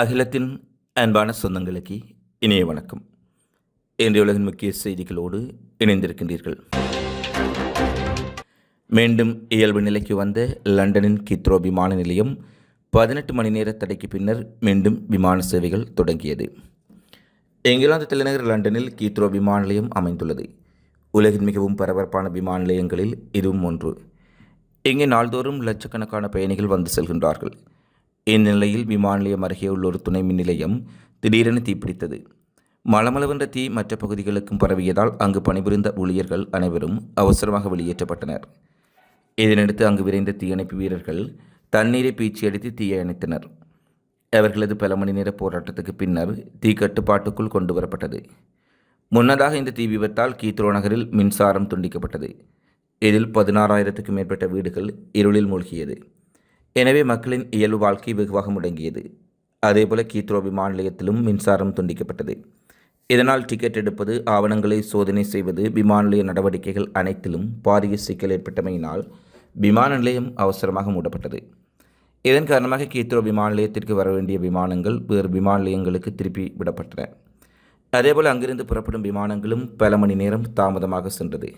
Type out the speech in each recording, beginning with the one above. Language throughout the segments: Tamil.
அகிலத்தின் அன்பான சொந்தங்களுக்கு இணைய வணக்கம். இன்றைய உலகின் முக்கிய செய்திகளோடு இணைந்திருக்கின்றீர்கள். மீண்டும் இயல்பு நிலைக்கு வந்த லண்டனின் கித்ரோ விமான நிலையம் பதினெட்டு மணி நேர தடைக்கு பின்னர் மீண்டும் விமான சேவைகள் தொடங்கியது. இங்கிலாந்து தலைநகர் லண்டனில் கீத்ரோ விமான நிலையம் அமைந்துள்ளது. உலகின் மிகவும் பரபரப்பான விமான நிலையங்களில் இதுவும் ஒன்று. இங்கே நாள்தோறும் லட்சக்கணக்கான பயணிகள் வந்து செல்கின்றார்கள். இந்நிலையில் விமான நிலையம் அருகே உள்ள ஒரு துணை மின் நிலையம் திடீரென தீப்பிடித்தது. மலமளவென்ற தீ மற்ற பகுதிகளுக்கும் பரவியதால் அங்கு பணிபுரிந்த ஊழியர்கள் அனைவரும் அவசரமாக வெளியேற்றப்பட்டனர். இதனையடுத்து அங்கு விரைந்த தீயணைப்பு வீரர்கள் தண்ணீரை பீச்சி அடித்து தீயை அணைத்தனர். அவர்களது பல மணி நேர போராட்டத்துக்கு பின்னர் தீ கட்டுப்பாட்டுக்குள் கொண்டு வரப்பட்டது. முன்னதாக இந்த தீ விபத்தால் கீத்ரோ நகரில் மின்சாரம் துண்டிக்கப்பட்டது. இதில் பதினாறாயிரத்துக்கும் மேற்பட்ட வீடுகள் இருளில் மூழ்கியது. எனவே மக்களின் இயல்பு வாழ்க்கை வெகுவாக முடங்கியது. அதேபோல கீத்ரோ விமான நிலையத்திலும் மின்சாரம் துண்டிக்கப்பட்டது. இதனால் டிக்கெட் எடுப்பது ஆவணங்களை சோதனை செய்வது விமான நிலைய நடவடிக்கைகள் அனைத்திலும் பாரிய சிக்கல் ஏற்பட்டமையினால் விமான நிலையம் அவசரமாக மூடப்பட்டது. இதன் காரணமாக கீத்ரோ விமான நிலையத்திற்கு வர வேண்டிய விமானங்கள் வேறு விமான நிலையங்களுக்கு திருப்பி விடப்பட்டன. அதேபோல் அங்கிருந்து புறப்படும் விமானங்களும் பல மணி நேரம் தாமதமாக சென்றது.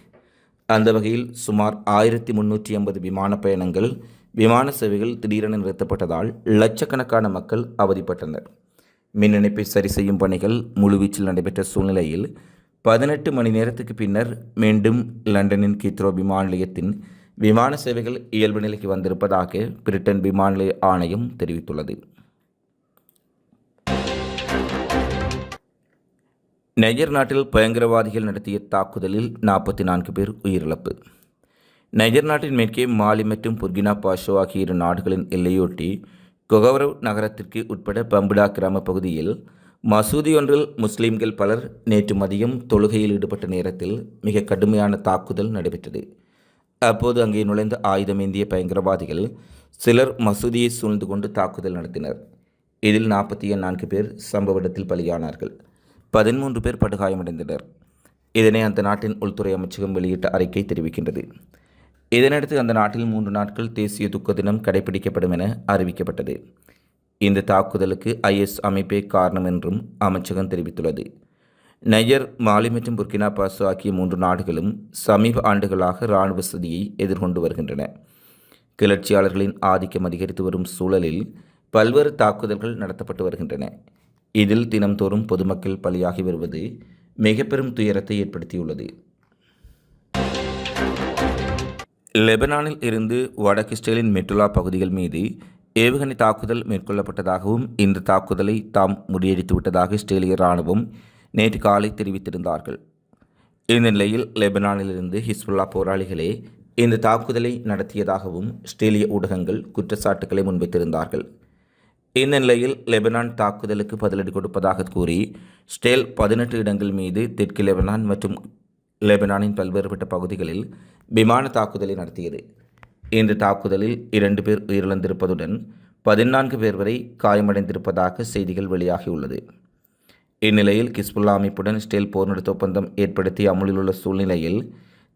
அந்த வகையில் சுமார் ஆயிரத்தி முன்னூற்றி ஐம்பது விமான பயணங்கள் விமான சேவைகள் திடீரென நிறுத்தப்பட்டதால் லட்சக்கணக்கான மக்கள் அவதிப்பட்டனர். மின் இணைப்பை சரி செய்யும் பணிகள் முழுவீச்சில் நடைபெற்ற சூழ்நிலையில் பதினெட்டு மணி நேரத்துக்கு பின்னர் மீண்டும் லண்டனின் கீத்ரோ விமான நிலையத்தின் விமான சேவைகள் இயல்பு நிலைக்கு வந்திருப்பதாக பிரிட்டன் விமான நிலைய ஆணையம் தெரிவித்துள்ளது. நைஜர் நாட்டில் பயங்கரவாதிகள் நடத்திய தாக்குதலில் நாற்பத்தி நான்கு பேர் உயிரிழப்பு. நைஜர் நாட்டின் மேற்கே மாலி மற்றும் புர்கினா பாஷோ ஆகிய இரு நாடுகளின் எல்லையொட்டி கொகவரவ் நகரத்திற்கு உட்பட பம்புடா கிராம பகுதியில் மசூதி ஒன்றில் முஸ்லீம்கள் பலர் நேற்று மதியம் தொழுகையில் ஈடுபட்ட நேரத்தில் மிக கடுமையான தாக்குதல் நடைபெற்றது. அப்போது அங்கே நுழைந்த ஆயுதமேந்திய பயங்கரவாதிகள் சிலர் மசூதியை சூழ்ந்து கொண்டு தாக்குதல் நடத்தினர். இதில் நாற்பத்தி நான்கு பேர் சம்பவ இடத்தில் பலியானார்கள். பதிமூன்று பேர் படுகாயமடைந்தனர். இதனை அந்த நாட்டின் உள்துறை அமைச்சகம் வெளியிட்ட அறிக்கை தெரிவிக்கின்றது. இதனடுத்து அந்த நாட்டில் மூன்று நாட்கள் தேசிய துக்க தினம் கடைபிடிக்கப்படும் என அறிவிக்கப்பட்டது. இந்த தாக்குதலுக்கு ஐஎஸ் அமைப்பே காரணம் என்றும் அமைச்சகம் தெரிவித்துள்ளது. நையர் மாலி மற்றும் புர்கினா பாசோ ஆகிய மூன்று நாடுகளும் சமீப ஆண்டுகளாக இராணுவ சதியை எதிர்கொண்டு வருகின்றன. கிளர்ச்சியாளர்களின் ஆதிக்கம் அதிகரித்து வரும் சூழலில் பல்வேறு தாக்குதல்கள் நடத்தப்பட்டு வருகின்றன. இதில் தினம்தோறும் பொதுமக்கள் பலியாகி வருவது மிக பெரும் துயரத்தை ஏற்படுத்தியுள்ளது. லெபனானில் இருந்து வடக்கு இஸ்ரேலின் மெட்டுலா பகுதிகள் மீது ஏவுகணை தாக்குதல் மேற்கொள்ளப்பட்டதாகவும் இந்த தாக்குதலை தாம் முறியடித்து விட்டதாக இஸ்ரேலிய இராணுவம் நேற்று காலை தெரிவித்திருந்தார்கள். இந்த நிலையில் லெபனானிலிருந்து ஹிஸ்புல்லா போராளிகளே இந்த தாக்குதலை நடத்தியதாகவும் இஸ்ரேலிய ஊடகங்கள் குற்றச்சாட்டுக்களை முன்வைத்திருந்தார்கள். இந்த நிலையில் லெபனான் தாக்குதலுக்கு பதிலடி கொடுப்பதாக கூறி ஸ்டேல் பதினெட்டு இடங்கள் மீது தெற்கு லெபனான் மற்றும் லெபனானின் பல்வேறுபட்ட பகுதிகளில் விமான தாக்குதலை நடத்தியது. இந்த தாக்குதலில் இரண்டு பேர் உயிரிழந்திருப்பதுடன் பதினான்கு பேர் வரை காயமடைந்திருப்பதாக செய்திகள் வெளியாகியுள்ளது. இந்நிலையில் கிஸ்புல்லா அமைப்புடன் ஸ்டேல் போர் நிறுத்த ஒப்பந்தம் ஏற்படுத்தி அமுலில் உள்ள சூழ்நிலையில்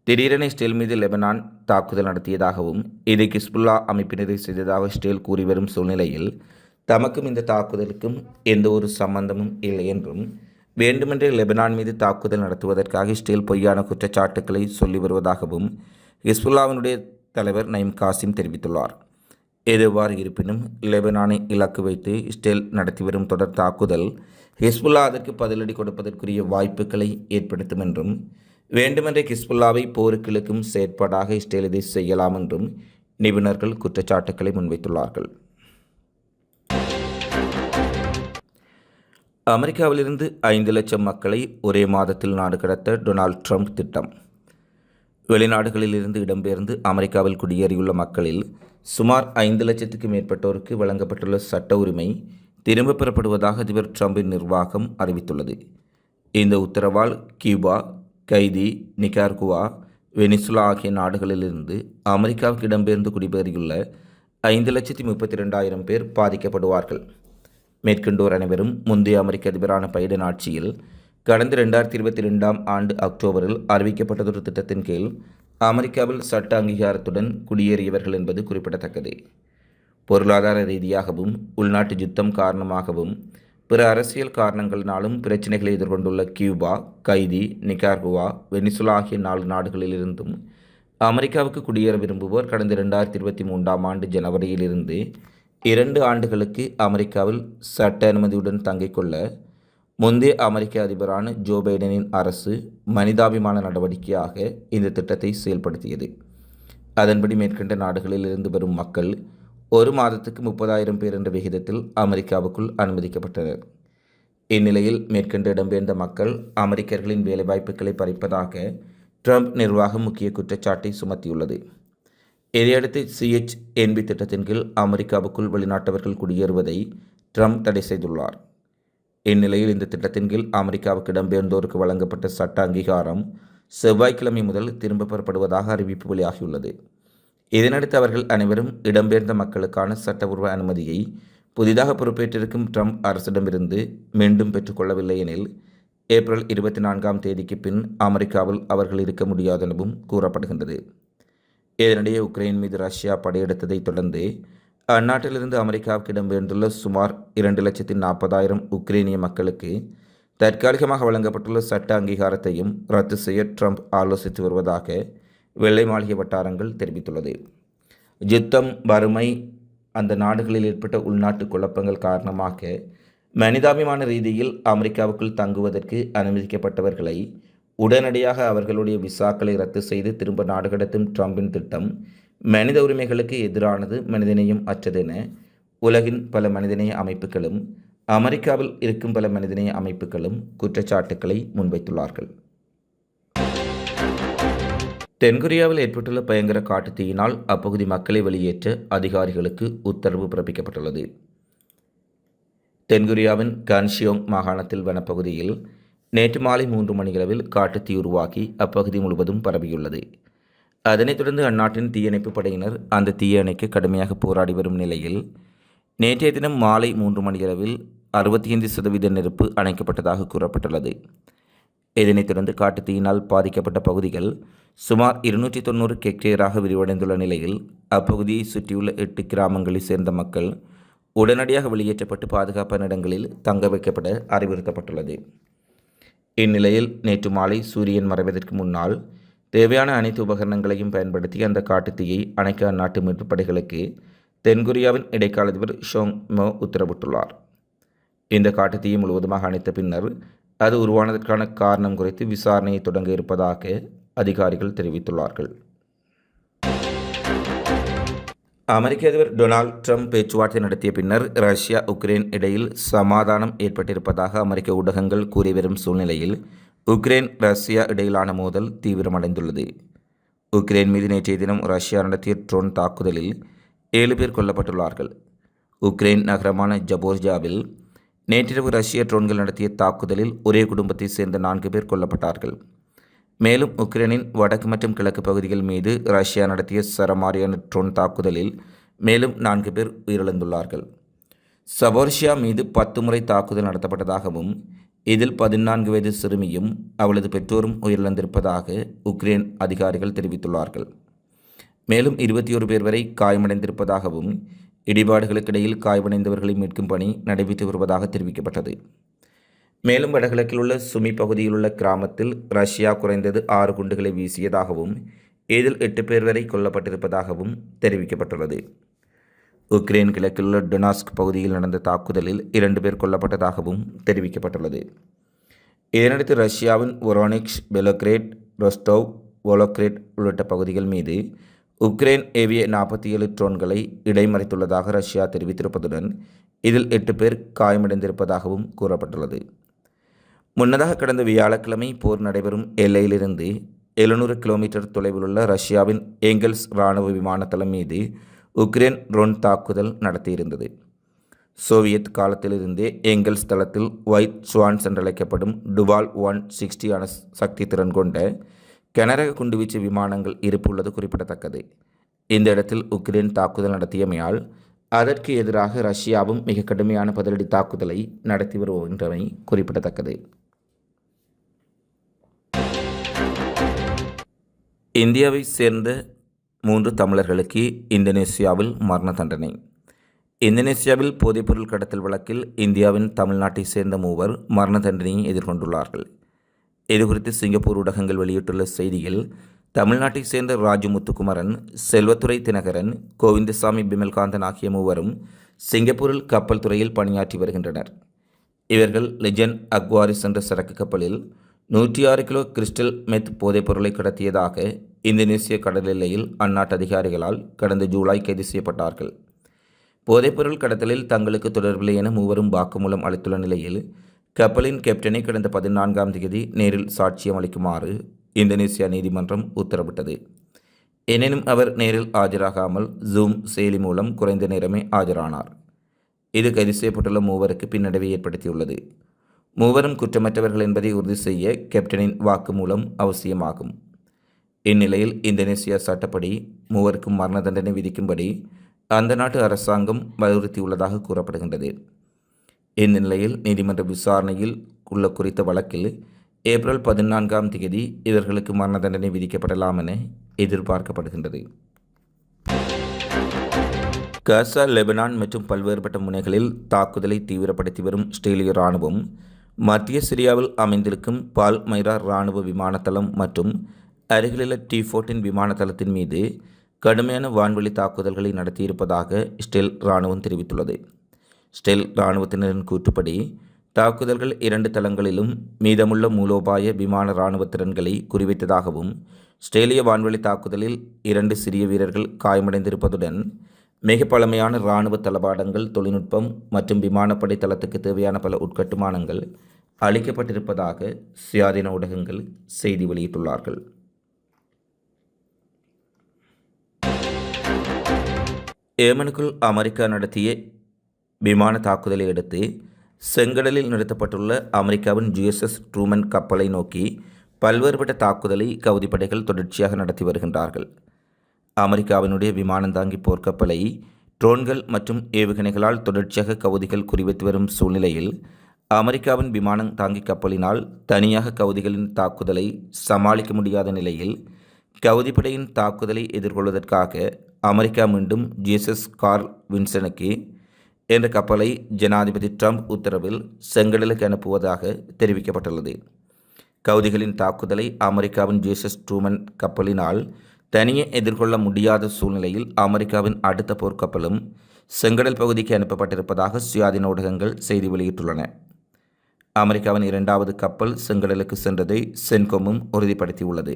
திடீரென ஸ்டேல் மீது லெபனான் தாக்குதல் நடத்தியதாகவும் இதை கிஸ்புல்லா அமைப்பினரை செய்ததாக ஸ்டேல் கூறி வரும் சூழ்நிலையில் தமக்கும் இந்த தாக்குதலுக்கும் எந்த ஒரு சம்பந்தமும் இல்லை என்றும் வேண்டுமென்றே லெபனான் மீது தாக்குதல் நடத்துவதற்காக இஸ்ரேல் பொய்யான குற்றச்சாட்டுக்களை சொல்லி வருவதாகவும் ஹிஸ்புல்லாவினுடைய தலைவர் நயீம் காசிம் தெரிவித்துள்ளார். எதுவாறு இருப்பினும் லெபனானை இலக்கு வைத்து இஸ்ரேல் நடத்தி வரும் தொடர் தாக்குதல் ஹிஸ்புல்லா அதற்கு பதிலடி கொடுப்பதற்குரிய வாய்ப்புகளை ஏற்படுத்தும் என்றும் வேண்டுமென்றே ஹிஸ்புல்லாவை போருக்கு இழுக்கும் செயற்பாடாக இஸ்ரேல் இதை செய்யலாம் என்றும் நிபுணர்கள் குற்றச்சாட்டுக்களை முன்வைத்துள்ளார்கள். அமெரிக்காவிலிருந்து ஐந்து லட்சம் மக்களை ஒரே மாதத்தில் நாடு கடத்த டொனால்ட் ட்ரம்ப் திட்டம். வெளிநாடுகளிலிருந்து இடம்பெயர்ந்து அமெரிக்காவில் குடியேறியுள்ள மக்களில் சுமார் ஐந்து லட்சத்துக்கு மேற்பட்டோருக்கு வழங்கப்பட்டுள்ள சட்ட உரிமை திரும்பப் பெறப்படுவதாக அதிபர் ட்ரம்பின் நிர்வாகம் அறிவித்துள்ளது. இந்த உத்தரவால் கியூபா கைதி நிகார்குவா வெனிசுலா ஆகிய நாடுகளிலிருந்து அமெரிக்காவுக்கு இடம்பெயர்ந்து குடிபெயரியுள்ள ஐந்து லட்சத்தி முப்பத்தி ரெண்டாயிரம் பேர் பாதிக்கப்படுவார்கள். மேற்கொண்டோர் அனைவரும் முந்தைய அமெரிக்க அதிபரான பைடன் ஆட்சியில் கடந்த ரெண்டாயிரத்தி இருபத்தி ரெண்டாம் ஆண்டு அக்டோபரில் அறிவிக்கப்பட்டதொரு திட்டத்தின் கீழ் அமெரிக்காவில் சட்ட அங்கீகாரத்துடன் குடியேறியவர்கள் என்பது குறிப்பிடத்தக்கது. பொருளாதார ரீதியாகவும் உள்நாட்டு யுத்தம் காரணமாகவும் பிற அரசியல் காரணங்களினாலும் பிரச்சினைகளை எதிர்கொண்டுள்ள கியூபா கைதி நிகார்குவா வெனிசுலா ஆகிய நாலு நாடுகளிலிருந்தும் அமெரிக்காவுக்கு குடியேற விரும்புவோர் கடந்த ரெண்டாயிரத்தி இருபத்தி மூன்றாம் ஆண்டு ஜனவரியிலிருந்து இரண்டு ஆண்டுகளுக்கு அமெரிக்காவில் சட்ட அனுமதியுடன் தங்கிக் கொள்ள முந்தைய அமெரிக்க அதிபரான ஜோ பைடனின் அரசு மனிதாபிமான நடவடிக்கையாக இந்த திட்டத்தை செயல்படுத்தியது. அதன்படி மேற்கண்ட நாடுகளில் இருந்து வரும் மக்கள் ஒரு மாதத்துக்கு முப்பதாயிரம் பேர் என்ற விகிதத்தில் அமெரிக்காவுக்குள் அனுமதிக்கப்பட்டனர். இந்நிலையில் மேற்கண்ட இடம்பெயர்ந்த மக்கள் அமெரிக்கர்களின் வேலைவாய்ப்புகளை பறிப்பதாக ட்ரம்ப் நிர்வாகம் முக்கிய குற்றச்சாட்டை சுமத்தியுள்ளது. இதையடுத்து சிஎச்என்பி திட்டத்தின் கீழ் அமெரிக்காவுக்குள் வெளிநாட்டவர்கள் குடியேறுவதை ட்ரம்ப் தடை செய்துள்ளார். இந்நிலையில் இந்த திட்டத்தின் கீழ் அமெரிக்காவுக்கு இடம்பெயர்ந்தோருக்கு வழங்கப்பட்ட சட்ட அங்கீகாரம் செவ்வாய்க்கிழமை முதல் திரும்பப் பெறப்படுவதாக அறிவிப்பு வெளியாகியுள்ளது. இதனடுத்து அவர்கள் அனைவரும் இடம்பெயர்ந்த மக்களுக்கான சட்டபூர்வ அனுமதியை புதிதாக பொறுப்பேற்றிருக்கும் ட்ரம்ப் அரசிடமிருந்து மீண்டும் பெற்றுக்கொள்ளவில்லை எனில் ஏப்ரல் இருபத்தி நான்காம் தேதிக்கு பின் அமெரிக்காவில் அவர்கள் இருக்க முடியாது எனவும் கூறப்படுகின்றது. இதனிடையே உக்ரைன் மீது ரஷ்யா படையெடுத்ததைத் தொடர்ந்து அந்நாட்டிலிருந்து அமெரிக்காவுக்கு இடம்பெயர்ந்துள்ள சுமார் இரண்டு லட்சத்தி நாற்பதாயிரம் உக்ரைனிய மக்களுக்கு தற்காலிகமாக வழங்கப்பட்டுள்ள சட்ட அங்கீகாரத்தையும் ரத்து செய்ய ட்ரம்ப் ஆலோசித்து வருவதாக வெள்ளை மாளிகை வட்டாரங்கள் தெரிவித்துள்ளது. யுத்தம் வறுமை அந்த நாடுகளில் ஏற்பட்ட உள்நாட்டு குழப்பங்கள் காரணமாக மனிதாபிமான ரீதியில் அமெரிக்காவுக்குள் தங்குவதற்கு அனுமதிக்கப்பட்டவர்களை உடனடியாக அவர்களுடைய விசாக்களை ரத்து செய்து திரும்ப நாடு கடத்தும் ட்ரம்பின் திட்டம் மனித உரிமைகளுக்கு எதிரானது மனிதநேயம் அற்றதென உலகின் பல மனிதநேய அமைப்புகளும் அமெரிக்காவில் இருக்கும் பல மனிதநேய அமைப்புகளும் குற்றச்சாட்டுக்களை முன்வைத்துள்ளார்கள். தென்கொரியாவில் ஏற்பட்டுள்ள பயங்கர காட்டுத்தீயினால் அப்பகுதி மக்களை வெளியேற்ற அதிகாரிகளுக்கு உத்தரவு பிறப்பிக்கப்பட்டுள்ளது. தென்கொரியாவின் கான்ஷியோங் மாகாணத்தில் வனப்பகுதியில் நேற்று மாலை மூன்று மணியளவில் காட்டுத்தீ உருவாக்கி அப்பகுதி முழுவதும் பரவியுள்ளது. அதனைத் தொடர்ந்து அந்நாட்டின் தீயணைப்பு படையினர் அந்த தீயணைக்கு கடுமையாக போராடி வரும் நிலையில் நேற்றைய தினம் மாலை மூன்று மணியளவில் அறுபத்தி ஐந்து சதவீத நெருப்பு அணைக்கப்பட்டதாக கூறப்பட்டுள்ளது. இதனைத் தொடர்ந்து காட்டுத்தீயினால் பாதிக்கப்பட்ட பகுதிகள் சுமார் இருநூற்றி தொண்ணூறு ஹெக்டேராக விரிவடைந்துள்ள நிலையில் அப்பகுதியை சுற்றியுள்ள எட்டு கிராமங்களைச் சேர்ந்த மக்கள் உடனடியாக வெளியேற்றப்பட்டு பாதுகாப்பான இடங்களில் தங்க வைக்கப்பட அறிவுறுத்தப்பட்டுள்ளது. இந்நிலையில் நேற்று மாலை சூரியன் மறைவதற்கு முன்னால் தேவையான அனைத்து உபகரணங்களையும் பயன்படுத்தி அந்த காட்டுத்தீயை அணைக்க அந்நாட்டு மீட்புப் படைகளுக்கு தென்கொரியாவின் இடைக்கால அதிபர் ஷோங் மோ உத்தரவிட்டுள்ளார். இந்த காட்டுத்தீயை முழுவதுமாக அணைத்த பின்னர் அது உருவானதற்கான காரணம் குறித்து விசாரணையை தொடங்க இருப்பதாக அதிகாரிகள் தெரிவித்துள்ளார்கள். அமெரிக்க அதிபர் டொனால்ட் ட்ரம்ப் பேச்சுவார்த்தை நடத்திய பின்னர் ரஷ்யா உக்ரைன் இடையில் சமாதானம் ஏற்பட்டிருப்பதாக அமெரிக்க ஊடகங்கள் கூறி வரும் சூழ்நிலையில் உக்ரைன் ரஷ்யா இடையிலான மோதல் தீவிரமடைந்துள்ளது. உக்ரைன் மீது நேற்றைய தினம் ரஷ்யா நடத்திய ட்ரோன் தாக்குதலில் ஏழு பேர் கொல்லப்பட்டுள்ளார்கள். உக்ரைன் நகரமான ஜபோர்ஜாவில் நேற்றிரவு ரஷ்ய ட்ரோன்கள் நடத்திய தாக்குதலில் ஒரே குடும்பத்தைச் சேர்ந்த நான்கு பேர் கொல்லப்பட்டார்கள். மேலும் உக்ரைனின் வடக்கு மற்றும் கிழக்கு பகுதிகள் மீது ரஷ்யா நடத்திய சரமாரியான ட்ரோன் தாக்குதலில் மேலும் நான்கு பேர் உயிரிழந்துள்ளார்கள். சபோர்ஷியா மீது பத்து முறை தாக்குதல் நடத்தப்பட்டதாகவும் இதில் பதினான்கு வயது சிறுமியும் அவளது பெற்றோரும் உயிரிழந்திருப்பதாக உக்ரைன் அதிகாரிகள் தெரிவித்துள்ளார்கள். மேலும் இருபத்தி ஒரு பேர் வரை காயமடைந்திருப்பதாகவும் இடிபாடுகளுக்கிடையில் காயமடைந்தவர்களை மீட்கும் பணி நடைபெற்று வருவதாக தெரிவிக்கப்பட்டது. மேலும் வடகிழக்கில் உள்ள சுமி பகுதியில் உள்ள கிராமத்தில் ரஷ்யா குறைந்தது ஆறு குண்டுகளை வீசியதாகவும் இதில் எட்டு பேர் வரை கொல்லப்பட்டிருப்பதாகவும் தெரிவிக்கப்பட்டுள்ளது. உக்ரைன் கிழக்கில் உள்ள டொனாஸ்க் பகுதியில் நடந்த தாக்குதலில் இரண்டு பேர் கொல்லப்பட்டதாகவும் தெரிவிக்கப்பட்டுள்ளது. இதனடுத்து ரஷ்யாவின் ஒரோனிக்ஸ் பெலோக்ரேட் ரொஸ்டோவ் வோலோக்ரேட் உள்ளிட்ட பகுதிகள் மீது உக்ரைன் ஏவிய நாற்பத்தி ஏழு ட்ரோன்களை இடைமறைத்துள்ளதாக ரஷ்யா தெரிவித்திருப்பதுடன் இதில் எட்டு பேர் காயமடைந்திருப்பதாகவும் கூறப்பட்டுள்ளது. முன்னதாக கடந்த வியாழக்கிழமை போர் நடைபெறும் எல்லையிலிருந்து எழுநூறு கிலோமீட்டர் தொலைவில் உள்ள ரஷ்யாவின் ஏங்கல்ஸ் இராணுவ விமான தளம் மீது உக்ரைன் ட்ரோன் தாக்குதல் நடத்தியிருந்தது. சோவியத் காலத்திலிருந்தே ஏங்கல்ஸ் தளத்தில் ஒயிட் ஸ்வான்ஸ் என்றழைக்கப்படும் டுவால் ஒன் சிக்ஸ்டியான சக்தி திறன் கொண்ட கனரக குண்டுவீச்சு விமானங்கள் இருப்பு உள்ளது குறிப்பிடத்தக்கது. இந்த இடத்தில் உக்ரைன் தாக்குதல் நடத்தியமையால் அதற்கு எதிராக ரஷ்யாவும் மிக கடுமையான பதிலடி தாக்குதலை நடத்தி வருகின்றமை குறிப்பிடத்தக்கது. இந்தியாவை சேர்ந்த மூன்று தமிழர்களுக்கு இந்தோனேசியாவில் மரண தண்டனை. இந்தோனேசியாவில் போதைப்பொருள் கடத்தல் வழக்கில் இந்தியாவின் தமிழ்நாட்டை சேர்ந்த மூவர் மரண தண்டனையை எதிர்கொண்டுள்ளார்கள். இதுகுறித்து சிங்கப்பூர் ஊடகங்கள் வெளியிட்டுள்ள செய்தியில் தமிழ்நாட்டை சேர்ந்த ராஜு முத்துக்குமரன் செல்வத்துறை தினகரன் கோவிந்தசாமி பிமல்காந்தன் ஆகிய மூவரும் சிங்கப்பூரில் கப்பல் துறையில் பணியாற்றி வருகின்றனர். இவர்கள் லிஜன் அக்வாரிஸ் என்ற சரக்கு கப்பலில் நூற்றி ஆறு கிலோ கிறிஸ்டல் மெத் போதைப் பொருளை கடத்தியதாக இந்தோனேசிய கடல் எல்லையில் அந்நாட்டு அதிகாரிகளால் கடந்த ஜூலை கைது செய்யப்பட்டார்கள். போதைப்பொருள் கடத்தலில் தங்களுக்கு தொடர்பில்லை என மூவரும் வாக்குமூலம் அளித்துள்ள நிலையில் கப்பலின் கேப்டனை கடந்த பதினான்காம் தேதி நேரில் சாட்சியம் அளிக்குமாறு இந்தோனேசியா நீதிமன்றம் உத்தரவிட்டது. எனினும் அவர் நேரில் ஆஜராகாமல் ஜூம் செயலி மூலம் குறைந்த நேரமே ஆஜரானார். இது கைது செய்யப்பட்டுள்ள மூவருக்கு பின்னடைவை ஏற்படுத்தியுள்ளது. மூவரும் குற்றமற்றவர்கள் என்பதை உறுதி செய்ய கேப்டனின் வாக்குமூலம் அவசியமாகும். இந்நிலையில் இந்தோனேசியா சட்டப்படி மூவருக்கும் மரண தண்டனை விதிக்கும்படி அந்த நாட்டு அரசாங்கம் வலியுறுத்தியுள்ளதாக கூறப்படுகின்றது. இந்நிலையில் நீதிமன்ற விசாரணையில் உள்ள குறித்த வழக்கில் ஏப்ரல் பதினான்காம் தேதி இவர்களுக்கு மரண தண்டனை விதிக்கப்படலாம் என எதிர்பார்க்கப்படுகின்றது. காசா லெபனான் மற்றும் பல்வேறுபட்ட முனைகளில் தாக்குதலை தீவிரப்படுத்தி வரும் இஸ்ரேலிய இராணுவம் மத்திய சிரியாவில் அமைந்திருக்கும் பால் மைரா இராணுவ விமானத்தளம் மற்றும் அருகிலுள்ள டி ஃபோர்டின் விமானத்தளத்தின் மீது கடுமையான வான்வெளி தாக்குதல்களை நடத்தியிருப்பதாக ஸ்டெல் இராணுவம் தெரிவித்துள்ளது. ஸ்டெல் இராணுவத்தினரின் கூற்றுப்படி தாக்குதல்கள் இரண்டு தளங்களிலும் மீதமுள்ள மூலோபாய விமான இராணுவ திறன்களை குறிவைத்ததாகவும் ஸ்டேலிய வான்வெளி தாக்குதலில் இரண்டு சிறிய வீரர்கள் காயமடைந்திருப்பதுடன் மிக பழமையான இராணுவ தளபாடங்கள் தொழில்நுட்பம் மற்றும் விமானப்படை தளத்துக்கு தேவையான பல உட்கட்டுமானங்கள் அளிக்கப்பட்டிருப்பதாக சுயாதீன ஊடகங்கள் செய்தி வெளியிட்டுள்ளார்கள். ஏமனுக்குள் அமெரிக்கா நடத்திய விமான தாக்குதலை அடுத்து செங்கடலில் நிறுத்தப்பட்டுள்ள அமெரிக்காவின் ஜிஎஸ்எஸ் ட்ரூமன் கப்பலை நோக்கி பல்வேறுபட்ட தாக்குதலை கவுதிப்படைகள் தொடர்ச்சியாக நடத்தி வருகின்றார்கள். அமெரிக்காவினுடைய விமானந்தாங்கி போர்க்கப்பலை ட்ரோன்கள் மற்றும் ஏவுகணைகளால் தொடர்ச்சியாக கவுதிகள் குறிவைத்து வரும் சூழ்நிலையில் அமெரிக்காவின் விமானம் தாங்கி கப்பலினால் தனியாக கவுதிகளின் தாக்குதலை சமாளிக்க முடியாத நிலையில் கவுதிப்படையின் தாக்குதலை எதிர்கொள்வதற்காக அமெரிக்கா மீண்டும் ஜீசஸ் கார்ல் வின்சனுக்கு என்ற கப்பலை ஜனாதிபதி ட்ரம்ப் உத்தரவில் செங்கடலுக்கு அனுப்புவதாக தெரிவிக்கப்பட்டுள்ளது. கவுதிகளின் தாக்குதலை அமெரிக்காவின் ஜீசஸ் ட்ரூமன் கப்பலினால் தனியே எதிர்கொள்ள முடியாத சூழ்நிலையில் அமெரிக்காவின் அடுத்த போர்க்கப்பலும் செங்கடல் பகுதிக்கு அனுப்பப்பட்டிருப்பதாக சுயாதீன ஊடகங்கள் செய்தி வெளியிட்டுள்ளன. அமெரிக்காவின் இரண்டாவது கப்பல் செங்கடலுக்கு சென்றதை சென்கோமும் உறுதிப்படுத்தியுள்ளது.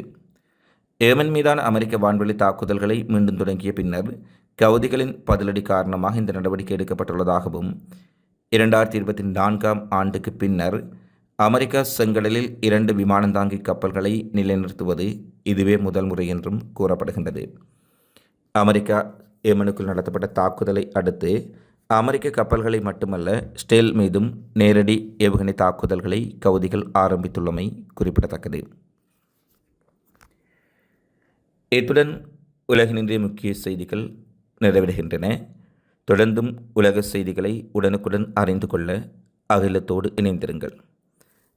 ஏமன் மீதான அமெரிக்க வான்வெளி தாக்குதல்களை மீண்டும் தொடங்கிய பின்னர் கவுதிகளின் பதிலடி காரணமாக இந்த நடவடிக்கை எடுக்கப்பட்டுள்ளதாகவும் இரண்டாயிரத்தி இருபத்தி நான்காம் ஆண்டுக்கு பின்னர் அமெரிக்கா செங்கடலில் இரண்டு விமானந்தாங்கி கப்பல்களை நிலைநிறுத்துவது இதுவே முதல் முறை என்றும் கூறப்படுகின்றது. அமெரிக்கா ஏமனுக்குள் நடத்தப்பட்ட தாக்குதலை அடுத்து அமெரிக்க கப்பல்களை மட்டுமல்ல ஸ்டேல் மீதும் நேரடி ஏவுகணை தாக்குதல்களை கவுதிகள் ஆரம்பித்துள்ளமை குறிப்பிடத்தக்கது. இத்துடன் உலகினின்றைய முக்கிய செய்திகள் நிறைவடைகின்றன. தொடர்ந்தும் உலக செய்திகளை உடனுக்குடன் அறிந்து கொள்ள அகிலத்தோடு இணைந்திருங்கள்.